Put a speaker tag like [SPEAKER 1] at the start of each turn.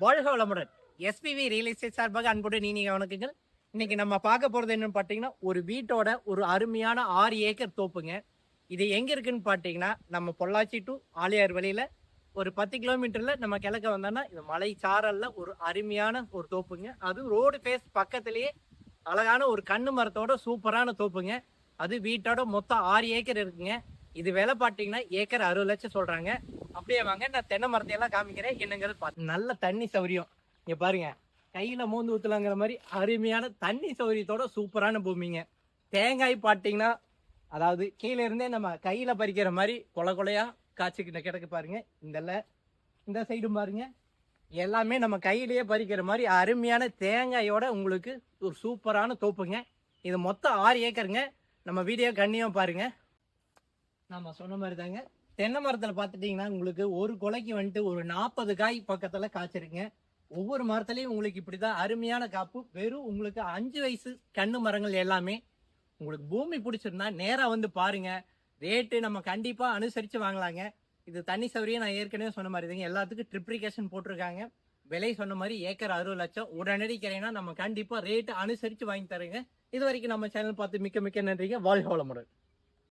[SPEAKER 1] வாழ்க வளமுடன். SPB real estate சார்பாக அன்புடன் நீங்க வணக்கங்கள். இன்னைக்கு நம்ம பார்க்க போறது என்னன்னு பார்த்தீங்கன்னா ஒரு வீட்டோட ஒரு அருமையான ஆறு ஏக்கர் தோப்புங்க. இது எங்க இருக்குன்னு பார்த்தீங்கன்னா நம்ம பொள்ளாச்சி டு ஆலியார் வழியில ஒரு பத்து கிலோமீட்டர்ல நம்ம கிழக்க வந்தோம்னா இது மலை சாரல்ல ஒரு அருமையான ஒரு தோப்புங்க. அது ரோடு ஃபேஸ் பக்கத்திலேயே அழகான ஒரு கண்ணு மரத்தோட சூப்பரான தோப்புங்க. அது வீட்டோட மொத்தம் ஆறு ஏக்கர் இருக்குங்க. இது விலை பார்த்தீங்கன்னா ஏக்கர் அறுபது லட்சம் சொல்கிறாங்க அப்படியே வாங்க நான் தென்னை மரத்தையெல்லாம் காமிக்கிறேன். என்னங்கிறது பார்த்து நல்ல தண்ணி சௌரியம். இங்கே பாருங்க கையில் மோந்து ஊற்றலாங்கிற மாதிரி அருமையான தண்ணி சௌரியத்தோட சூப்பரான பூமிங்க. தேங்காய் பார்த்தீங்கன்னா அதாவது கீழே இருந்தே நம்ம கையில் பறிக்கிற மாதிரி கொலை கொலையாக காய்ச்சிக்கிட்ட கிடக்கு பாருங்க. இந்த இந்த சைடும் பாருங்க. எல்லாமே நம்ம கையிலேயே பறிக்கிற மாதிரி அருமையான தேங்காயோட உங்களுக்கு ஒரு சூப்பரான தோப்புங்க. இது மொத்தம் ஆறு ஏக்கருங்க. நம்ம வீடியோ கண்ணியம் பாருங்க. நம்ம சொன்ன மாதிரி தாங்க தென்னை மரத்துல பார்த்துட்டிங்கன்னா உங்களுக்கு ஒரு கொலைக்கு வந்துட்டு ஒரு நாற்பது காய் பக்கத்துல காய்ச்சிருங்க. ஒவ்வொரு மரத்துலயும் உங்களுக்கு இப்படிதான் அருமையான காப்பு. வெறும் உங்களுக்கு அஞ்சு வயசு கண்ணு மரங்கள் எல்லாமே. உங்களுக்கு பூமி பிடிச்சிருந்தா நேரா வந்து பாருங்க. ரேட்டு நம்ம கண்டிப்பா அனுசரிச்சு வாங்கலாங்க. இது தண்ணி சௌரியம் நான் ஏற்கனவே சொன்ன மாதிரி தாங்க. எல்லாத்துக்கும் ட்ரிப்ளிகேஷன் போட்டிருக்காங்க. விலை சொன்ன மாதிரி ஏக்கர் அறுபது லட்சம். உடனடி கிடையினா நம்ம கண்டிப்பா ரேட்டு அனுசரிச்சு வாங்கி தருங்க. இது வரைக்கும் நம்ம சேனல் பார்த்து மிக்க மிக்க நன்றிங்க. வாழ்க வளமுடன்.